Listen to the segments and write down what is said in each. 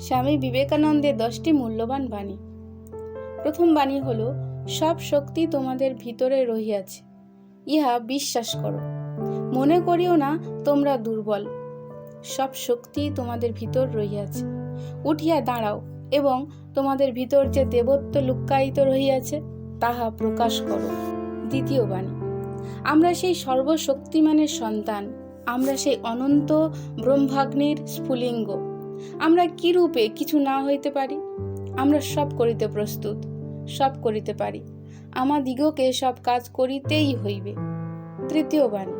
স্বামী বিবেকানন্দের দশটি মূল্যবান বাণী। প্রথম বাণী হল, সব শক্তি তোমাদের ভিতরে রহিয়াছে, ইহা বিশ্বাস করো। মনে করিও না তোমরা দুর্বল, সব শক্তি তোমাদের ভিতর রহিয়াছে। উঠিয়া দাঁড়াও এবং তোমাদের ভিতর যে দেবত্ব লুক্কায়িত রহিয়াছে, তাহা প্রকাশ করো। দ্বিতীয় বাণী, আমরা সেই সর্বশক্তিমানের সন্তান, আমরা সেই অনন্ত ব্রহ্মাগ্নির স্ফুলিঙ্গ। আমরা কি রূপে কিছু না হইতে পারি? আমরা সব করিতে প্রস্তুত, সব করিতে পারি। আমাদিগকে সব কাজ করিতেই হইবে। তৃতীয় বাণী,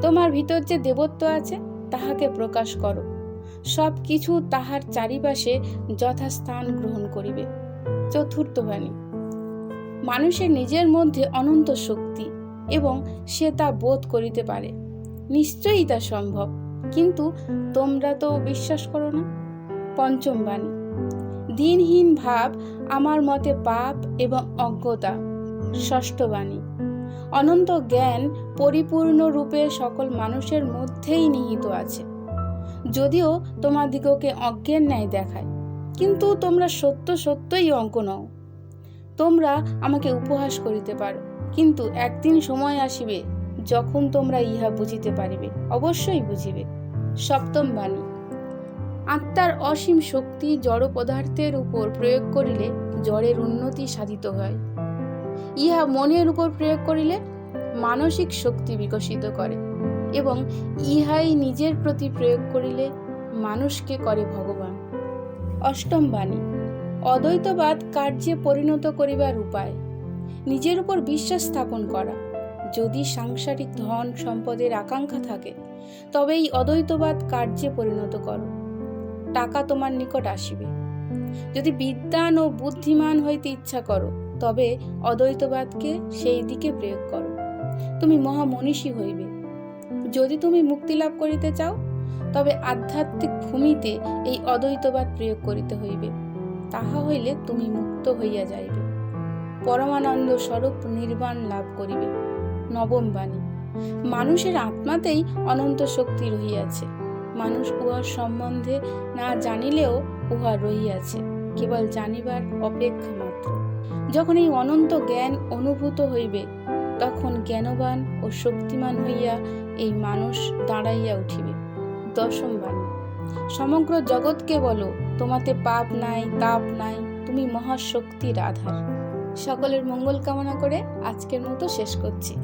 তোমার ভিতর যে দেবত্ব আছে, তাহাকে প্রকাশ করো। সব কিছু তাহার চারিপাশে যথাস্থান গ্রহণ করিবে। চতুর্থ বাণী, মানুষের নিজের মধ্যে অনন্ত শক্তি এবং সে তা বোধ করিতে পারে। নিশ্চয়ই তা সম্ভব। কিন্তু তোমরা তো বিশ্বাস করো না। পঞ্চম বাণী। দিনহীন ভাব আমার মতে পাপ এবং অজ্ঞতা। ষষ্ঠ বাণী। অনন্ত জ্ঞান পরিপূর্ণ রূপে সকল মানুষের মধ্যেই নিহিত আছে। যদিও তোমাদিগকে অজ্ঞের ন্যায় দেখায়, কিন্তু তোমরা সত্য সত্যই অজ্ঞ নও। তোমরা আমাকে উপহাস করিতে পারো, কিন্তু একদিন সময় আসিবে যখন তোমরা ইহা বুঝিতে পারিবে, অবশ্যই বুঝিবে। সপ্তম বাণী। আত্মার অসীম শক্তি জড় পদার্থের উপর প্রয়োগ করিলে জড়ের উন্নতি সাধিত হয়। ইহা মনের উপর প্রয়োগ করিলে মানসিক শক্তি বিকশিত করে এবং ইহাই নিজের প্রতি প্রয়োগ করিলে মানুষকে করে ভগবান। অষ্টম বাণী, অদ্বৈতবাদ কার্যে পরিণত করিবার উপায়। নিজের উপর বিশ্বাস স্থাপন করা। যদি সাংসারিক ধন সম্পদের আকাঙ্ক্ষা থাকে তবে এই অদ্বৈতবাদ কার্যে পরিণত করো। টাকা তোমার নিকট আসিবে। যদি বিদ্যান ও বুদ্ধিমান হইতে ইচ্ছা করো, তবে অদ্বৈতবাদকে সেই দিকে প্রয়োগ করো। তুমি মহামনীষী হইবে। যদি তুমি মুক্তি লাভ করিতে চাও, তবে আধ্যাত্মিক ভূমিতে এই অদ্বৈতবাদ প্রয়োগ করিতে হইবে। তাহা হইলে তুমি মুক্ত হইয়া যাইবে। পরমানন্দ স্বরূপ নির্বাণ লাভ করিবে। নবম বাণী মানুষের আত্মাতেই অনন্ত শক্তি রহিয়াছে। মানুষ উহার সম্বন্ধে না জানিলেও উহা রহিয়াছে, কেবল জানিবার অপেক্ষা মাত্র। যখন এই অনন্ত জ্ঞান অনুভূত হইবে, তখন জ্ঞানবান ও শক্তিমান হইয়া এই মানুষ দাঁড়াইয়া উঠিবে। দশম বাণী সমগ্র জগৎকে বলো, তোমাতে পাপ নাই, তাপ নাই, তুমি মহাশক্তির আধার। সকলের মঙ্গল কামনা করে আজকের মতো শেষ করছি।